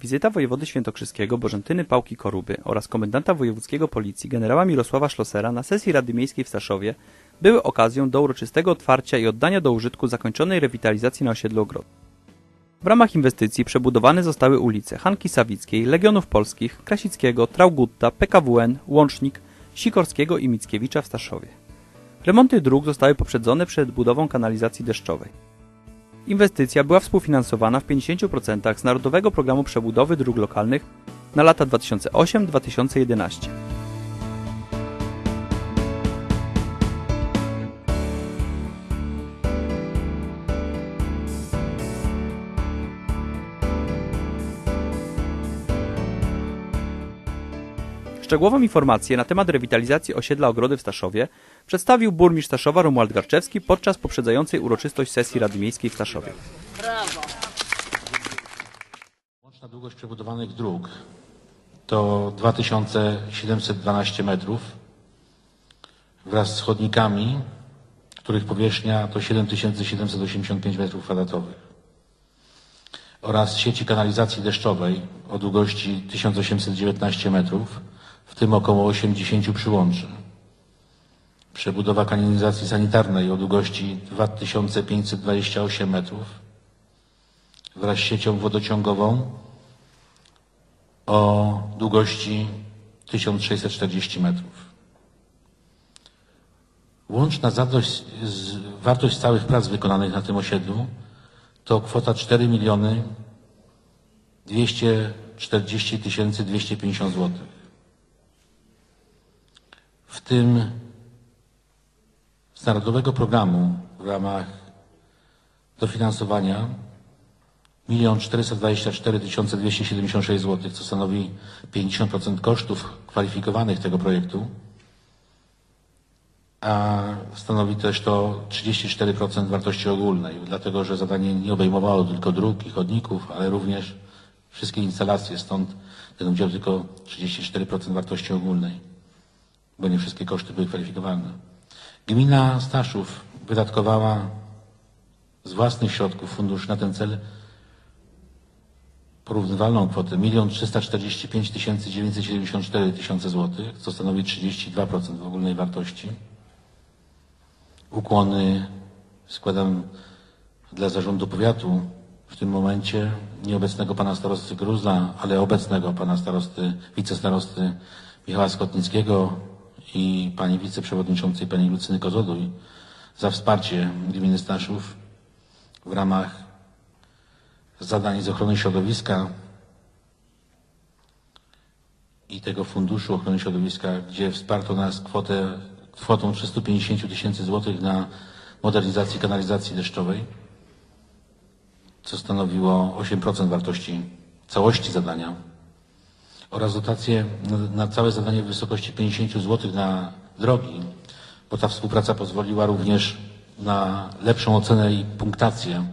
Wizyta wojewody świętokrzyskiego Bożentyny Pałki Koruby oraz komendanta wojewódzkiego policji generała Mirosława Szlosera na sesji Rady Miejskiej w Staszowie były okazją do uroczystego otwarcia i oddania do użytku zakończonej rewitalizacji na osiedlu Ogrodu. W ramach inwestycji przebudowane zostały ulice Hanki Sawickiej, Legionów Polskich, Krasickiego, Traugutta, PKWN, Łącznik, Sikorskiego i Mickiewicza w Staszowie. Remonty dróg zostały poprzedzone przed budową kanalizacji deszczowej. Inwestycja była współfinansowana w 50% z Narodowego Programu Przebudowy Dróg Lokalnych na lata 2008-2011. Szczegółową informację na temat rewitalizacji osiedla Ogrody w Staszowie przedstawił burmistrz Staszowa Romuald Garczewski podczas poprzedzającej uroczystość sesji Rady Miejskiej w Staszowie. Łączna długość przebudowanych dróg to 2712 metrów. Wraz z chodnikami, których powierzchnia to 7785 metrów kwadratowych. Oraz sieci kanalizacji deszczowej o długości 1819 metrów, w tym około 80 przyłączy. Przebudowa kanalizacji sanitarnej o długości 2528 metrów wraz z siecią wodociągową o długości 1640 metrów. Łączna zadość, wartość całych prac wykonanych na tym osiedlu to kwota 4 miliony 240 tysięcy 250 zł. W tym z Narodowego Programu w ramach dofinansowania 1 424 276 zł, co stanowi 50% kosztów kwalifikowanych tego projektu, a stanowi też to 34% wartości ogólnej, dlatego że zadanie nie obejmowało tylko dróg i chodników, ale również wszystkie instalacje, stąd ten udział tylko 34% wartości ogólnej, bo nie wszystkie koszty były kwalifikowalne. Gmina Staszów wydatkowała z własnych środków funduszy na ten cel porównywalną kwotę 1 345 974 tysiące złotych, co stanowi 32% ogólnej wartości. Ukłony składam dla zarządu powiatu w tym momencie nieobecnego pana starosty Gruzla, ale obecnego pana starosty, wicestarosty Michała Skotnickiego i pani wiceprzewodniczącej pani Lucyny Kozoduj za wsparcie gminy Staszów w ramach zadań z ochrony środowiska i tego Funduszu Ochrony Środowiska, gdzie wsparto nas kwotę, kwotą 350 tysięcy złotych na modernizację kanalizacji deszczowej, co stanowiło 8% wartości całości zadania oraz dotację na, na całe zadanie w wysokości 50 zł na drogi, bo ta współpraca pozwoliła również na lepszą ocenę i punktację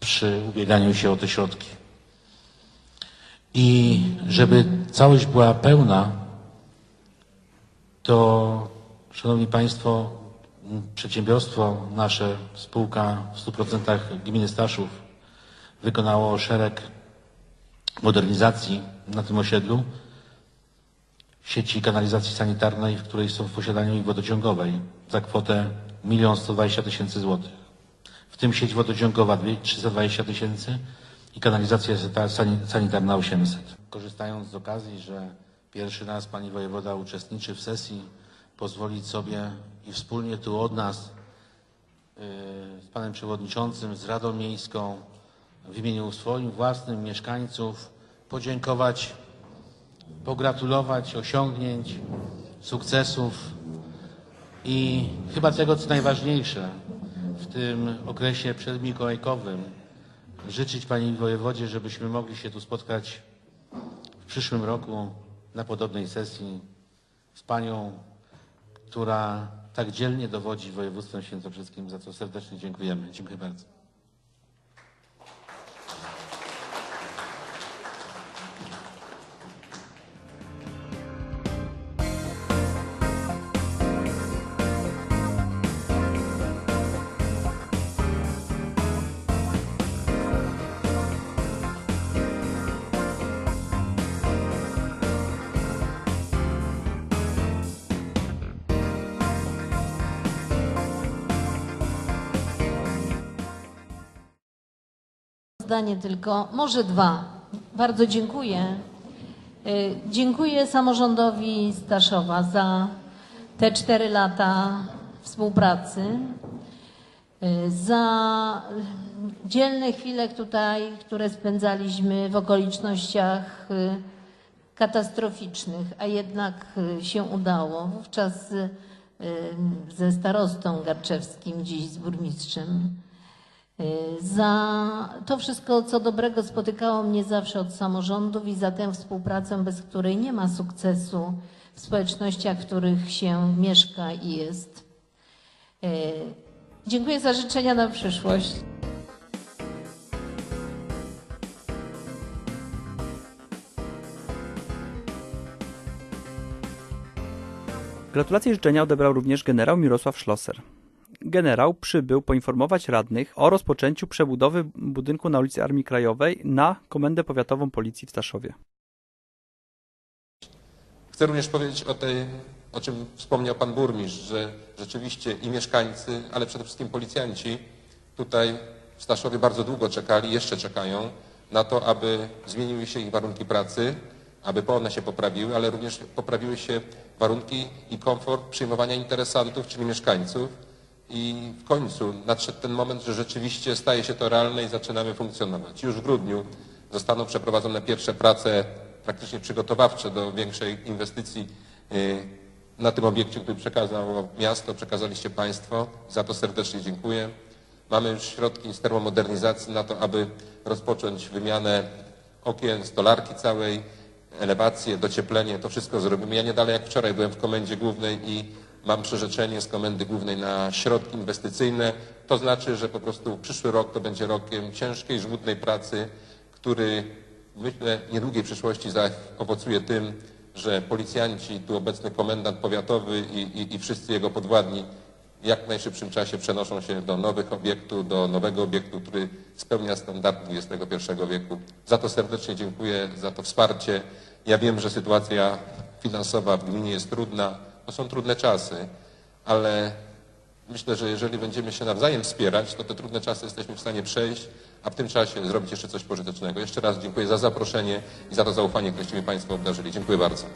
przy ubieganiu się o te środki. I żeby całość była pełna, to, Szanowni Państwo, przedsiębiorstwo nasze, spółka w 100% gminy Staszów wykonało szereg modernizacji na tym osiedlu sieci kanalizacji sanitarnej, w której są w posiadaniu i wodociągowej za kwotę 1 120 tysięcy złotych. W tym sieć wodociągowa 320 tysięcy i kanalizacja sanitarna 800. Korzystając z okazji, że pierwszy raz Pani Wojewoda uczestniczy w sesji, pozwolić sobie i wspólnie tu od nas yy, z Panem Przewodniczącym, z Radą Miejską, w imieniu swoim własnym, mieszkańców, podziękować, pogratulować osiągnięć, sukcesów i chyba tego, co najważniejsze w tym okresie przedmikołajkowym, życzyć Pani Wojewodzie, żebyśmy mogli się tu spotkać w przyszłym roku na podobnej sesji z Panią, która tak dzielnie dowodzi województwem świętokrzyskim, za co serdecznie dziękujemy. Dziękuję bardzo. Zdanie tylko, może dwa. Bardzo dziękuję. Y, Dziękuję samorządowi Staszowa za te cztery lata współpracy, y, za dzielne chwile tutaj, które spędzaliśmy w okolicznościach y, katastroficznych, a jednak się udało. Wówczas ze starostą Garczewskim, dziś z burmistrzem. Y, Za to wszystko, co dobrego spotykało mnie zawsze od samorządów i za tę współpracę, bez której nie ma sukcesu w społecznościach, w których się mieszka i jest. Y, Dziękuję za życzenia na przyszłość. Gratulacje życzenia odebrał również generał Mirosław Schlosser. Generał przybył poinformować radnych o rozpoczęciu przebudowy budynku na ulicy Armii Krajowej na Komendę Powiatową Policji w Staszowie. Chcę również powiedzieć o tej, o czym wspomniał pan burmistrz, że rzeczywiście i mieszkańcy, ale przede wszystkim policjanci tutaj w Staszowie bardzo długo czekali, jeszcze czekają na to, aby zmieniły się ich warunki pracy, aby one się poprawiły, ale również poprawiły się warunki i komfort przyjmowania interesantów, czyli mieszkańców. I w końcu nadszedł ten moment, że rzeczywiście staje się to realne i zaczynamy funkcjonować. Już w grudniu zostaną przeprowadzone pierwsze prace praktycznie przygotowawcze do większej inwestycji y, na tym obiekcie, który przekazało miasto, przekazaliście Państwo. Za to serdecznie dziękuję. Mamy już środki z termomodernizacji na to, aby rozpocząć wymianę okien, stolarki całej, elewację, docieplenie, to wszystko zrobimy. Ja nie dalej jak wczoraj byłem w komendzie głównej i mam przyrzeczenie z komendy głównej na środki inwestycyjne. To znaczy, że po prostu przyszły rok to będzie rokiem ciężkiej, żmudnej pracy, który myślę w niedługiej przyszłości zaowocuje tym, że policjanci, tu obecny komendant powiatowy i, i, i wszyscy jego podwładni w jak najszybszym czasie przenoszą się do nowych obiektów, do nowego obiektu, który spełnia standardy XXI wieku. Za to serdecznie dziękuję, za to wsparcie. Ja wiem, że sytuacja finansowa w gminie jest trudna, to są trudne czasy, ale myślę, że jeżeli będziemy się nawzajem wspierać, to te trudne czasy jesteśmy w stanie przejść, a w tym czasie zrobić jeszcze coś pożytecznego. Jeszcze raz dziękuję za zaproszenie i za to zaufanie, któreście mi Państwo obdarzyli. Dziękuję bardzo.